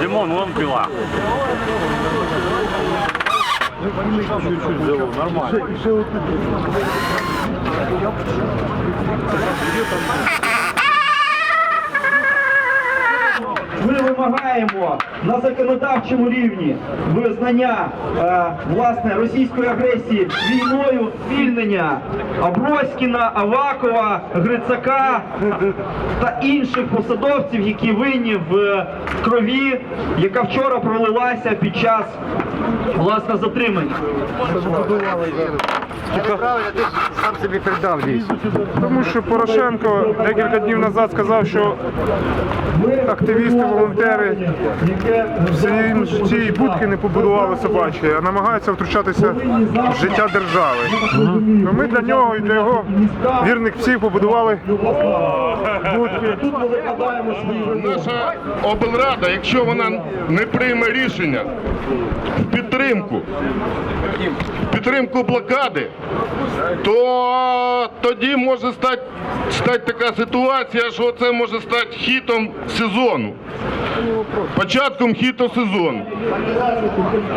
Димон, вон пила. Нормально. Вимагаємо на законодавчому рівні визнання е, власне російської агресії війною, звільнення Аброськіна, Авакова, Грицака та інших посадовців, які винні в крові, яка вчора пролилася під час власне затримання. Сам собі передав. Тому що Порошенко декілька днів назад сказав, що активісти, волонтери в цій- цій будки не побудували собачі, а намагаються втручатися в життя держави. Ну, ми для нього і для його вірних псів побудували будки. Тут ми викладаємо свої вимоги. Наша облрада, якщо вона не прийме рішення в підтримку, в підтримку блокади, то тоді може стати, стати така ситуація, що це може стати хітом сезону. Початком хіту сезону.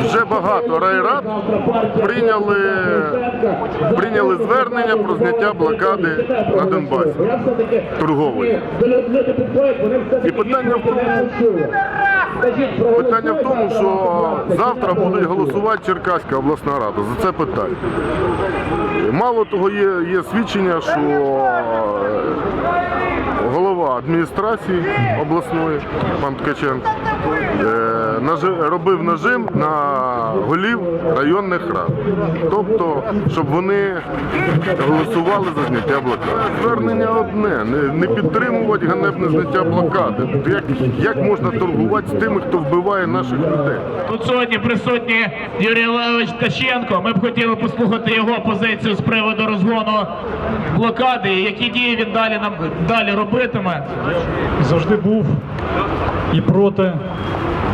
Вже багато райрад прийняли, прийняли звернення про зняття блокади на Донбасі торгової. І питання в тому, питання в тому, що завтра буде голосувати Черкаська обласна рада за це питання. Мало того, є, є свідчення, що голова адміністрації обласної пан Ткаченко робив нажим на голів районних рад. Тобто, щоб вони голосували за зняття блокади. Звернення одне, не, підтримувати ганебне зняття блокади. Як, як можна торгувати з тими, хто вбиває наших людей? Тут сьогодні присутній Юрій Левич Ткаченко. Ми б хотіли послухати його позицію з приводу розгону блокади, які дії він далі нам далі робитиме. завжди був і проти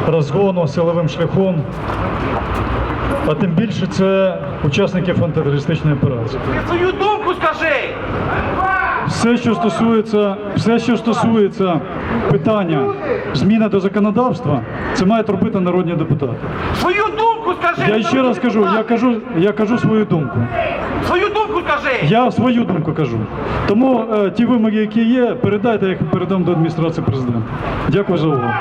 розгону силовим шляхом. А тим більше це учасників антитерористичної операції. Свою думку скажи! Все, що стосується, все, що стосується питання зміни до законодавства, це мають робити народні депутати. Свою думку скажи! Я ще раз кажу, я кажу, я кажу свою думку. Свою думку кажи! Я свою думку кажу. Тому е, ті вимоги, які є, передайте, я їх передам до адміністрації президента. Дякую за увагу.